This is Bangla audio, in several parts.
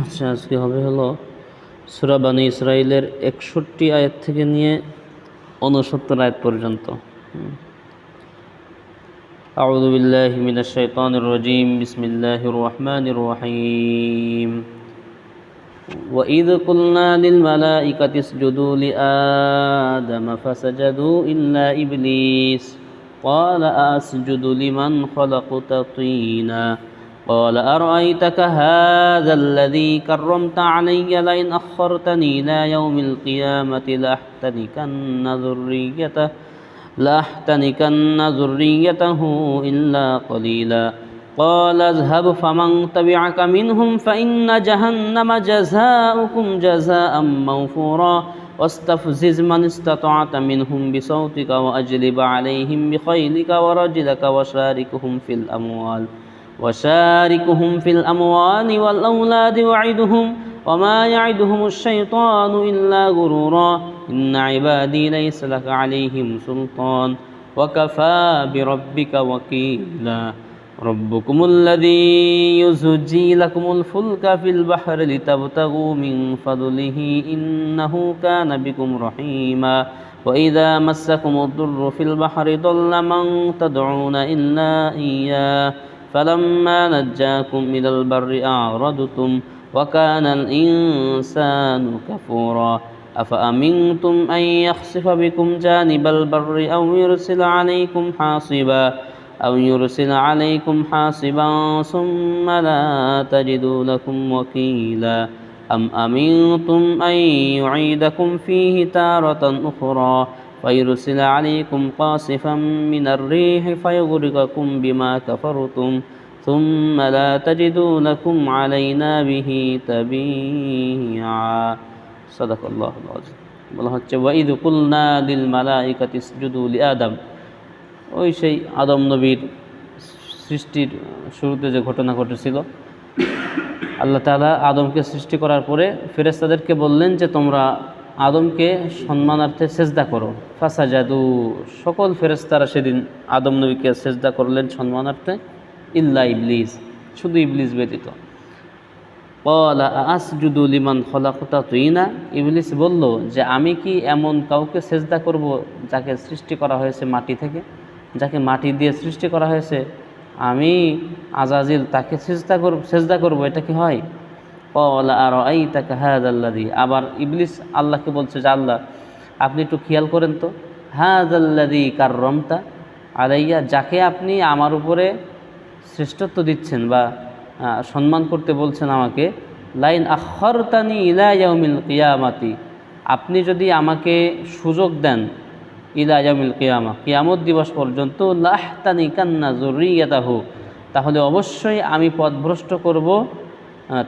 আচ্ছা আজকে হবে হলো সুরা বানী ইসরায়েলের একষট্টি আয়াত থেকে নিয়ে উনসত্তর আয়াত পর্যন্ত হুম। أعوذ بالله من الشيطان الرجيم بسم الله الرحمن الرحيم وإذ قلنا للملائكة اسجدوا لآدم فسجدوا إلا إبليس قال أسجد لمن خلقت طينا قال أرأيتك هذا الذي كرمت علي لئن أخرتني إلى يوم القيامة لأحتنكن ذريته لأحتنكن ذريته إلا قليلا. قال اذهب فمن تبعك منهم فإن جهنم جزاؤكم جزاء موفورا. واستفزز من استطعت منهم بصوتك وأجلب عليهم بخيلك ورجلك وشاركهم في الأموال. وشاركهم في الأموال والأولاد وعدهم وما يعدهم الشيطان إلا غرورا إن عبادي ليس لك عليهم سلطان وكفى بربك وكيلا ربكم الذي يزجي لكم الفلك في البحر لتبتغوا من فضله إنه كان بكم رحيما وإذا مسكم الضر في البحر ضل من تدعون إلا إياه فلما نجاكم إلى البر أعرضتم وكان الإنسان كفورا. أفأمنتم أن يخسف بكم جانب البر أو يرسل عليكم حاصبا؟ أو يرسل عليكم حاصبا ثم لا تجدوا لكم وكيلا. أم أمنتم أن يعيدكم فيه تارة أخرى؟ فيرسل عليكم قاصفا من الريح فيغرقكم بما كفرتم ثم لا تجدوا لكم علينا به تبيعا صدق الله العظيم বলা হচ্ছে ওয়াইদ কুলনা লিল মালাইকাতি ইসজুদু লিআদম ওই সেই আদম নবীর সৃষ্টির শুরুতে যে ঘটনা ঘটেছিল আল্লাহ তাআলা আদমকে সৃষ্টি করার পরে ফেরেশতাদেরকে বললেন যে তোমরা আদমকে সম্মানার্থে সেজদা করো। ফাসা জাদু সকল ফেরেশতারা সেদিন আদম নবীকে সেজদা করলেন সম্মানার্থে। ইল্লা ইবলিস, শুধু ইবলিস ব্যতীত। আসজুদু লিমান খলাকুতা তুইনা, ইবলিস বলল, যে আমি কি এমন কাউকে সেজদা করব যাকে সৃষ্টি করা হয়েছে মাটি থেকে? যাকে মাটি দিয়ে সৃষ্টি করা হয়েছে? আমি আজাজিল তাকে সেজদা করব সেজদা করব, এটা কি হয়? আর আই তাকে আবার ইবলিস আল্লাহকে বলছে, যে আল্লাহ, আপনি একটু খেয়াল করেন তো হায়াদ আল্লাদি কার রমতা আলাইয়া, যাকে আপনি আমার উপরে শ্রেষ্ঠত্ব দিচ্ছেন বা সম্মান করতে বলছেন আমাকে, লাইন আখরতানি ইলা ইয়াউমিল কিয়ামাতি, আপনি যদি আমাকে সুযোগ দেন ইলা ইয়াউমিল কিয়ামা, কিয়ামত দিবস পর্যন্ত, লাহতানি কান্না জরুরিয়াতাহু, তাহলে অবশ্যই আমি পথভ্রষ্ট করব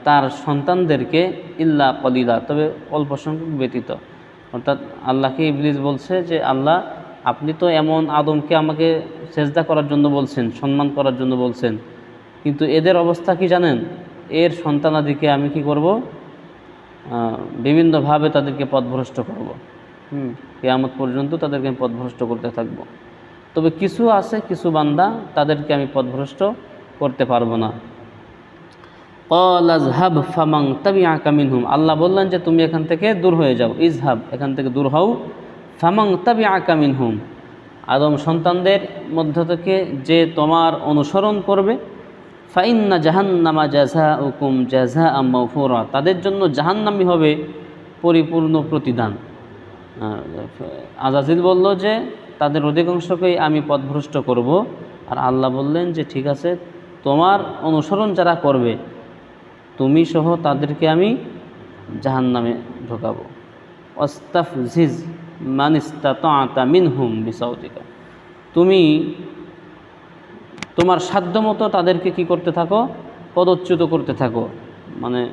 তার সন্তানদেরকে ইল্লা কলিলা, তবে অল্প সংখ্যক ব্যতীত। অর্থাৎ আল্লাহকে ইবলিস বলছে যে, আল্লাহ, আপনি তো এমন আদমকে আমাকে সেজদা করার জন্য বলছেন, সম্মান করার জন্য বলছেন, কিন্তু এদের অবস্থা কি জানেন? এর সন্তানাদিকে আমি কি করব? বিভিন্নভাবে তাদেরকে পথভ্রষ্ট করব। হুম, কেয়ামত পর্যন্ত তাদেরকে আমি পথভ্রষ্ট করতে থাকব। তবে কিছু আছে, কিছু বান্দা, তাদেরকে আমি পথভ্রষ্ট করতে পারব না। কলাজহাব ফামাং তাবি আকামিনহুম আল্লাহ বললেন যে, তুমি এখান থেকে দূর হয়ে যাও। ইজহাব, এখান থেকে দূর হও। ফামাং তাবি আকামিনহুম আদম সন্তানদের মধ্য থেকে যে তোমার অনুসরণ করবে, ফাইন্না জাহান্নামা জাজা উকুম জাজা আম্মাফুরা তাদের জন্য জাহান্নামি হবে পরিপূর্ণ প্রতিদান। আজাজিল বলল যে, তাদের অধিকাংশকেই আমি পথভ্রষ্ট করব। আর আল্লাহ বললেন যে, ঠিক আছে, তোমার অনুসরণ যারা করবে তুমি সহ তাদেরকে আমি জাহান্নামে ঢোকাবো। অস্তাফজিজ মানিস্তা মিনহুম বিসাউতিকা। তুমি তোমার সাধ্যমতো তাদেরকে কি করতে থাকো? পদচ্যুত করতে থাকো। মানে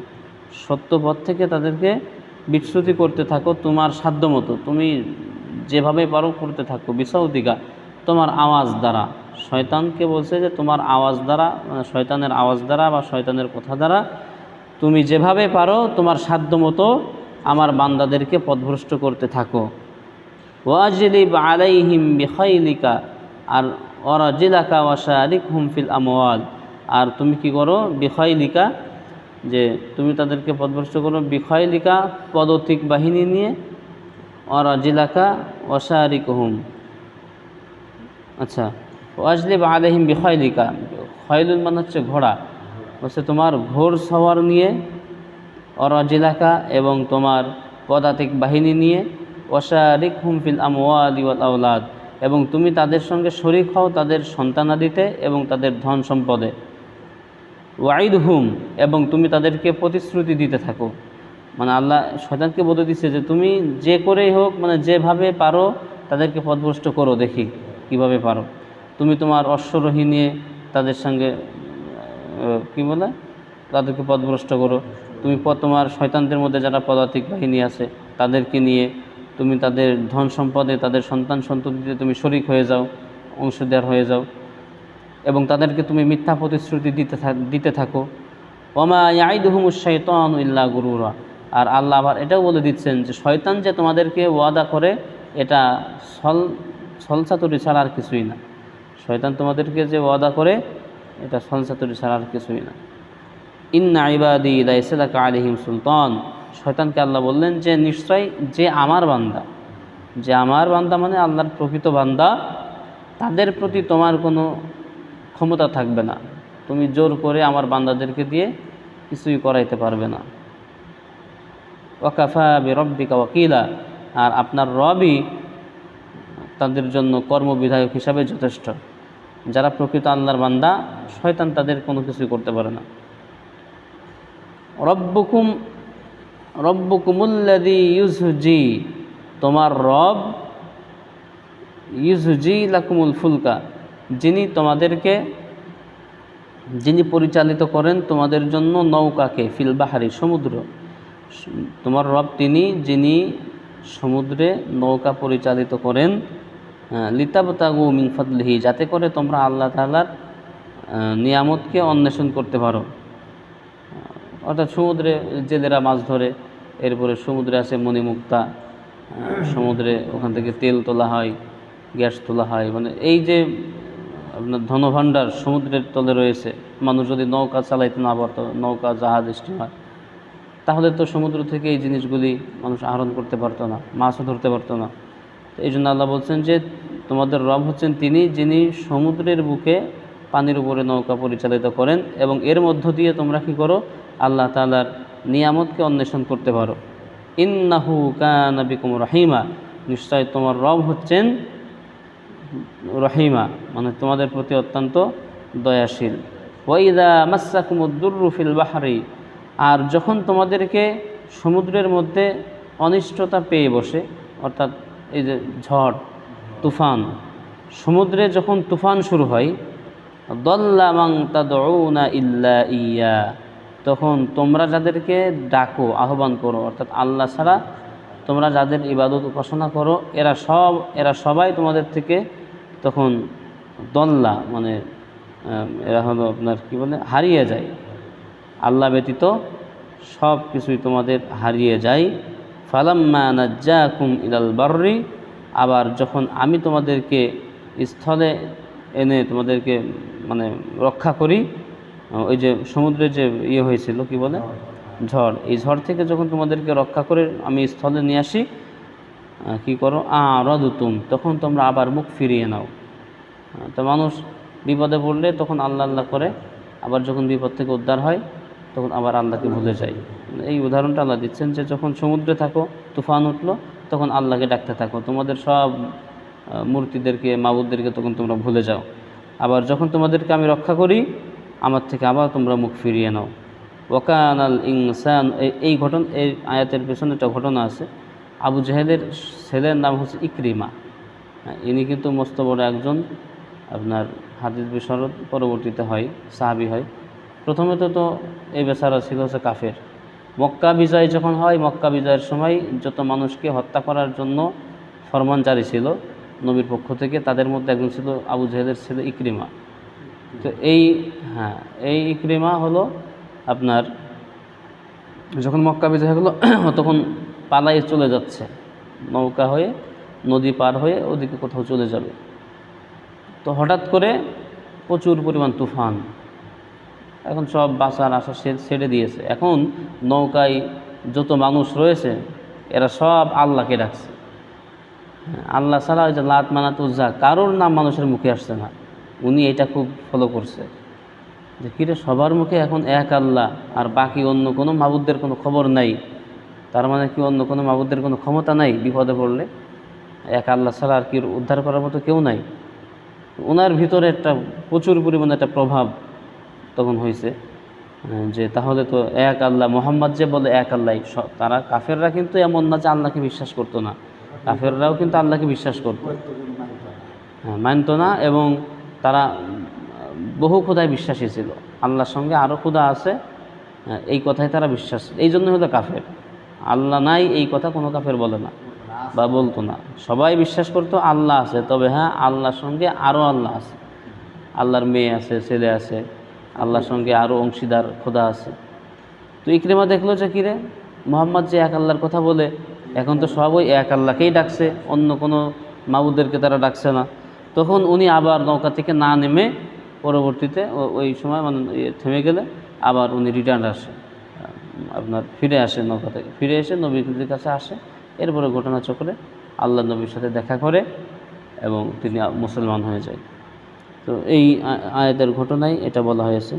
সত্য পথ থেকে তাদেরকে বিচ্যুতি করতে থাকো তোমার সাধ্যমতো। তুমি যেভাবে পারো করতে থাকো। বিসাউদিকা তোমার আওয়াজ দ্বারা। শয়তানকে বলছে যে তোমার আওয়াজ দ্বারা মানে শয়তানের আওয়াজ দ্বারা বা শয়তানের কথা দ্বারা তুমি যেভাবে পারো তোমার সাধ্যমতো আমার বান্দাদেরকে পথভ্রষ্ট করতে থাকো। ওয়াজলিব আলাইহিম বিখাইলিকা আর ওরা জিলাকা ওয়াশারিক হুমফিল আমওয়াল। আর তুমি কি করো? বিখাইলিকা, যে তুমি তাদেরকে পদভ্রষ্ট করো। বিখয়লিকা পদতিক বাহিনী নিয়ে। অরাজিলাকা অসারিক হুম আচ্ছা ওয়াজলিব আলহিম বিখয়লিকা খয়লুল মানে হচ্ছে ঘোড়া। হচ্ছে তোমার ঘোর সওয়ার নিয়ে, অরাজিলাকা এবং তোমার পদাতিক বাহিনী নিয়ে, ওয়াশারিক হুমফিল ওয়াল আওলাদ। এবং তুমি তাদের সঙ্গে শরিক হও তাদের সন্তানাদিতে এবং তাদের ধন সম্পদে। ওয়াইদ হুম, এবং তুমি তাদেরকে প্রতিশ্রুতি দিতে থাকো। মানে আল্লাহ শয়তানকে বলে দিচ্ছে যে তুমি যে করেই হোক মানে যেভাবে পারো তাদেরকে পথভ্রষ্ট করো দেখি কীভাবে পারো। তুমি তোমার অশ্বরোহী নিয়ে তাদের সঙ্গে কি বলে? তাদেরকে পথভ্রষ্ট করো। তুমি তোমার শয়তানদের মধ্যে যারা পদাতিক বাহিনী আছে, তাদেরকে নিয়ে তুমি তাদের ধন সম্পদে, তাদের সন্তান সন্ততিতে তুমি শরিক হয়ে যাও, অংশীদার হয়ে যাও এবং তাদেরকে তুমি মিথ্যা প্রতিশ্রুতি দিতে দিতে থাকো। ওমা ইয়াইদুহুমুস শৈতান ইল্লা গুরুরা। আর আল্লাহ আবার এটাও বলে দিচ্ছেন যে, শয়তান যে তোমাদেরকে ওয়াদা করে, এটা সল, সলসাতুরি ছাড়া আর কিছুই না। শয়তান তোমাদেরকে যে ওয়াদা করে এটা সলসাতুরি ছাড়া আর কিছুই না। ইন্না ইবাদি লাইসালাকা আলিহিম সুলতান। শয়তানকে আল্লাহ বললেন যে নিশ্চয় যে আমার বান্দা, যে আমার বান্দা মানে আল্লাহর প্রকৃত বান্দা, তাদের প্রতি তোমার কোনো ক্ষমতা থাকবে না। তুমি জোর করে আমার বান্দাদেরকে দিয়ে কিছুই করাইতে পারবে না। ওয়াকাফা বে রব্বিকা ওয়াকিলা। আর আপনার রবই তাদের জন্য কর্মবিধায়ক হিসাবে যথেষ্ট। যারা প্রকৃত আল্লাহর বান্দা, শয়তান তাদের কোনো কিছুই করতে পারে না। রব্বুকুম রব্বুকুমুল্লাদি ইউসুজি তোমার রব ইউসুজি লাকুমুল ফুলকা, যিনি তোমাদেরকে, যিনি পরিচালিত করেন তোমাদের জন্য নৌকাকে ফিলবাহারি সমুদ্র। তোমার রব তিনি, যিনি সমুদ্রে নৌকা পরিচালিত করেন। লিতাবতাগু মিনফাদলিহি যাতে করে তোমরা আল্লাহ তাআলার আহ, নিয়ামতকে অন্বেষণ করতে পারো। অর্থাৎ সমুদ্রে জেলেরা মাছ ধরে এরপরে সমুদ্রে আছে মণিমুক্তা সমুদ্রে ওখান থেকে তেল তোলা হয় গ্যাস তোলা হয় মানে এই যে আপনার ধনভাণ্ডার সমুদ্রের তলে রয়েছে মানুষ যদি নৌকা চালাইতে না পারত নৌকা জাহাজ স্টিমার তাহলে তো সমুদ্র থেকে এই জিনিসগুলি মানুষ আহরণ করতে পারতো না মাছও ধরতে পারতো না। এই জন্য আল্লাহ বলছেন যে তোমাদের রব হচ্ছেন তিনি, যিনি সমুদ্রের বুকে পানির উপরে নৌকা পরিচালিত করেন এবং এর মধ্য দিয়ে তোমরা কি করো? আল্লাহ তালার নিয়ামতকে অন্বেষণ করতে পারো। ইন্নাহু কানাবিকুম রহিমা। নিশ্চয় তোমার রব হচ্ছেন রহিমা মানে তোমাদের প্রতি অত্যন্ত দয়াশীল। ওয়াইদা মাসাকুমুদ্দুরু ফিল বাহারি। আর যখন তোমাদেরকে সমুদ্রের মধ্যে অনিষ্টতা পেয়ে বসে, অর্থাৎ এই যে ঝড়, তুফান, সমুদ্রে যখন তুফান শুরু হয় দল্লামাং তাদউনা ইল্লা ইয়া, তখন তোমরা যাদেরকে ডাকো, আহ্বান করো, অর্থাৎ আল্লাহ ছাড়া তোমরা যাদের ইবাদত উপাসনা করো, এরা সব, এরা সবাই তোমাদের থেকে তখন দল্লা মানে এরা হলো আপনার কি বলে, হারিয়ে যায়। আল্লাহ ব্যতীত সব কিছুই তোমাদের হারিয়ে যায়। ফালাম্মা নাজ্জাকুম ইলাল বাররি, আবার যখন আমি তোমাদেরকে স্থলে এনে তোমাদেরকে মানে রক্ষা করি, ওই যে সমুদ্রে যে ইয়ে হয়েছিল, কি বলে? ঝড়। এই ঝড় থেকে যখন তোমাদেরকে রক্ষা করে আমি স্থলে নিয়ে আসি কি করো? আ রদুতুম তখন তোমরা আবার মুখ ফিরিয়ে নাও। তো মানুষ বিপদে পড়লে তখন আল্লাহ আল্লাহ করে, আবার যখন বিপদ থেকে উদ্ধার হয়, তখন আবার আল্লাহকে ভুলে যায়। এই উদাহরণটা আল্লাহ দিচ্ছেন যে যখন সমুদ্রে থাকো তুফান উঠল তখন আল্লাহকে ডাকতে থাকো। তোমাদের সব মূর্তিদেরকে মাবুদদেরকে তখন তোমরা ভুলে যাও। আবার যখন তোমাদেরকে আমি রক্ষা করি আমার থেকে আবার তোমরা মুখ ফিরিয়ে নাও। ওকান আল ইনসান এই- ঘটনা এই আয়াতের পেছনে একটা ঘটনা আছে। আবু জাহেদের ছেলের নাম হচ্ছে ইকরিমা। হ্যাঁ, ইনি কিন্তু মস্ত বড় একজন আপনার হাদিস বিশরদ পরবর্তীতে হয় সাহাবি হয়। প্রথমে তো এই বেচারা ছিল হচ্ছে কাফের। মক্কা বিজয় যখন হয়, মক্কা বিজয়ের সময় যত মানুষকে হত্যা করার জন্য ফরমান জারি ছিল নবীর পক্ষ থেকে, তাদের মধ্যে একজন ছিল আবু জাহেদের ছেলে ইকরিমা। তো এই হ্যাঁ এই ইকরিমা হলো আপনার যখন মক্কা বিজয় গেলো তখন পালাই চলে যাচ্ছে। নৌকা হয়ে, নদী পার হয়ে ওদিকে কোথাও চলে যাবে। তো হঠাৎ করে প্রচুর পরিমাণ তুফান এখন সব বাঁচার আশা ছেড়ে দিয়েছে। এখন নৌকায় যত মানুষ রয়েছে, এরা সব আল্লাহকে ডাকছে। আল্লাহ ছাড়া ওই যে লাত মানাত উজ্জা কারোর নাম মানুষের মুখে আসছে না। উনি এটা খুব ফলো করছে। যে কিরে সবার মুখে এখন এক আল্লাহ, আর বাকি অন্য কোনো মাবুদদের কোনো খবর নাই। তার মানে কি অন্য কোনো মাবুদদের কোনো ক্ষমতা নাই বিপদে পড়লে? এক আল্লাহ ছাড়া আর কি উদ্ধার করার মতো কেউ নাই। ওনার ভিতরে একটা প্রচুর পরিমাণে একটা প্রভাব। তখন হয়েছে যে তাহলে তো এক আল্লাহ মোহাম্মদ যে বলে এক আল্লাহ তারা কাফেররা কিন্তু এমন না যে আল্লাহকে বিশ্বাস করতো না। কাফেররাও কিন্তু আল্লাহকে বিশ্বাস করতো। হ্যাঁ, মানত না এবং তারা বহু খোদায় বিশ্বাসী ছিল। আল্লাহর সঙ্গে আরও খোদা আছে এই কথাই তারা বিশ্বাস এই জন্য হলো কাফের। আল্লাহ নাই এই কথা কোনো কাফের বলে না বা বলতো না। সবাই বিশ্বাস করতো আল্লাহ আছে তবে হ্যাঁ আল্লাহর সঙ্গে আরও আল্লাহ আছে। আল্লাহর মেয়ে আছে ছেলে আছে আল্লাহর সঙ্গে আরও অংশীদার খোদা আছে। তো ইকরিমা দেখল যে কিরে মোহাম্মদ যে এক আল্লাহর কথা বলে, এখন তো সব ওই এক আল্লাহকেই ডাকছে, অন্য কোনো মাবুদেরকে তারা ডাকছে না। তখন উনি আবার নৌকা থেকে না নেমে পরবর্তীতে ওই সময় মানে ইয়ে থেমে গেলে আবার উনি রিটার্ন আসে। আপনার ফিরে আসে নৌকা থেকে। ফিরে এসে নবীদের কাছে আসে। এরপরে ঘটনা চক্রে আল্লাহ নবীর সাথে দেখা করে এবং তিনি মুসলমান হয়ে যায়। তো এই আয়াতের ঘটনায় এটা বলা হয়েছে।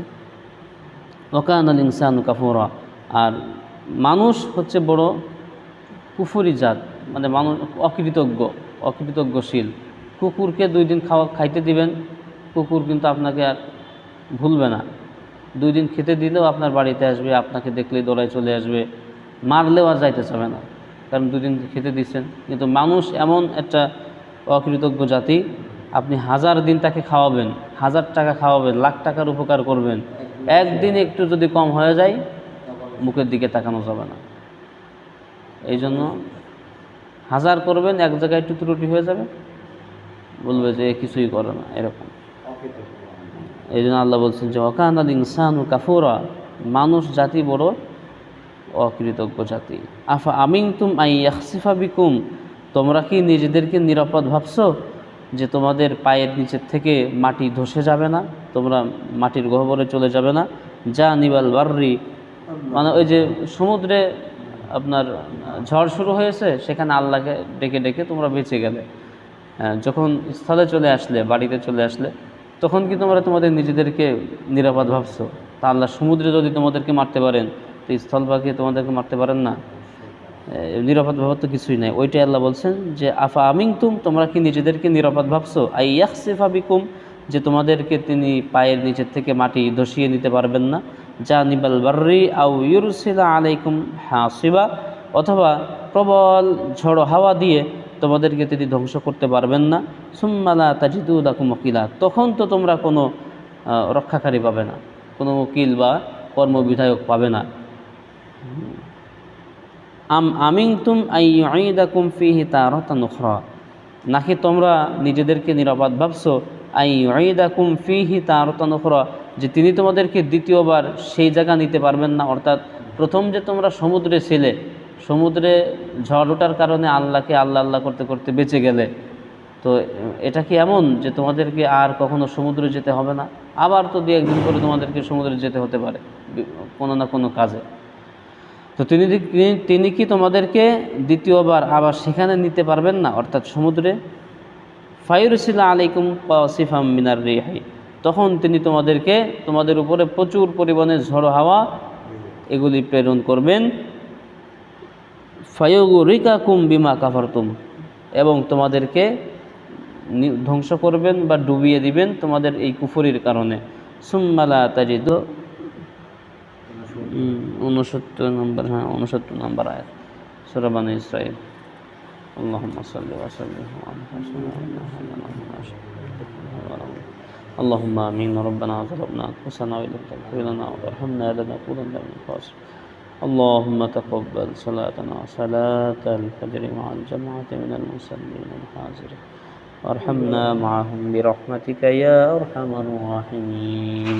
ওকান আল ইনসান কাফুরা। আর মানুষ হচ্ছে বড় কুফুরি জাত মানে মানুষ অকৃতজ্ঞ, অকৃতজ্ঞশীল। কুকুরকে দুই দিন খাওয়া, খাইতে দিবেন, কুকুর কিন্তু আপনাকে আর ভুলবে না। দুই দিন খেতে দিলেও আপনার বাড়িতে আসবে, আপনাকে দেখলেই দৌড়ায় চলে আসবে, মারলেও আর যাইতে চাবে না। কারণ দুই দিন খেতে দিচ্ছেন। কিন্তু মানুষ এমন একটা অকৃতজ্ঞ জাতি আপনি হাজার দিন তাকে খাওয়াবেন, হাজার টাকা খাওয়াবেন, লাখ টাকার উপকার করবেন। একদিন একটু যদি কম হয়ে যায়, মুখের দিকে তাকানো যাবে না। এই জন্য হাজার করবেন, এক জায়গায় একটু ত্রুটি হয়ে যাবে। বলবে যে কিছুই করে না, এরকম। এই জন্য আল্লাহ বলছেন যে অকানাল ইনসানু কাফুরা মানুষ জাতি বড়, অকৃতজ্ঞ জাতি। আফা আমিন তুম আই বিকুম, তোমরা কি নিজেদেরকে নিরাপদ ভাবছ? যে তোমাদের পায়ের নিচের থেকে মাটি ধসে যাবে না তোমরা মাটির গহ্বরে চলে যাবে না। যা নিবাল বার্রি মানে ওই যে সমুদ্রে আপনার ঝড় শুরু হয়েছে সেখানে আল্লাহকে ডেকে ডেকে তোমরা বেঁচে গেলে। হ্যাঁ, যখন স্থলে চলে আসলে বাড়িতে চলে আসলে তখন কি তোমরা তোমাদের নিজেদেরকে নিরাপদ ভাবছ? তা আল্লাহ সমুদ্রে যদি তোমাদেরকে মারতে পারেন তো স্থলভাগে তোমাদেরকে মারতে পারেন না। নিরাপদ ভাবার তো কিছুই নাই। ওইটাই আল্লাহ বলছেন যে, আফা আমিং তুম তোমরা কি নিজেদেরকে নিরাপদ ভাবছ? আই ইয়াকসিফা বিকুম? যে, তোমাদেরকে তিনি পায়ের নিচের থেকে মাটি ধসিয়ে নিতে পারবেন না। যা নিবাল বার্রি আউ ইউরসিলা আলাইকুম হাসিবা? অথবা, প্রবল ঝড়ো হাওয়া দিয়ে তোমাদেরকে তিনি ধ্বংস করতে পারবেন না। সুম্মালা তাজিদুলাকুম ওকিলা তখন তো তোমরা কোনো রক্ষাকারী পাবে না। কোনো উকিল বা কর্মবিধায়ক পাবে না। আম আমিং তুম আইদাকুম ফিহি তারতান উখরা। নাকি তোমরা নিজেদেরকে নিরাপদ ভাবছ? আই আইদাকুম ফিহি তারতান উখরা। যে তিনি তোমাদেরকে দ্বিতীয়বার সেই জায়গা নিতে পারবেন না। অর্থাৎ প্রথম যে তোমরা সমুদ্রে ছিলে, সমুদ্রে ঝড় ওঠার কারণে আল্লাহকে আল্লাহ আল্লাহ করতে করতে বেঁচে গেলে। তো এটা কি এমন যে তোমাদেরকে আর কখনো সমুদ্রে যেতে হবে না? আবার তো দু একদিন করে তোমাদেরকে সমুদ্রে যেতে হতে পারে, কোনো না কোনো কাজে। তো তিনি তিনি- কি তোমাদেরকে দ্বিতীয়বার আবার সেখানে নিতে পারবেন না? অর্থাৎ সমুদ্রে? ফাইরুসিল্লা আলাইকুম সিফাম মিনার রেহাই তখন তিনি তোমাদেরকে তোমাদের উপরে প্রচুর পরিমাণে ঝড়ো হাওয়া এগুলি প্রেরণ করবেন। ফায়গু রিকাকুম বিমা কাফারতুম। এবং তোমাদেরকে ধ্বংস করবেন বা ডুবিয়ে দিবেন তোমাদের এই কুফরির কারণে। সুম্মালা তাজিদ উনসত্তর নম্বর হ্যাঁ উনসত্তর নম্বর আয়াত সুরাবান ইসরাইল اللهم صل وسلم على سيدنا محمد اللهم امين ربنا ظلمنا انفسنا وان لم تغفر لنا وترحمنا لنكونن من الخاسرين اللهم تقبل صلاتنا وصلاة الفجر مع الجماعة من المصلين الحاضرين وارحمنا معهم برحمتك يا أرحم الراحمين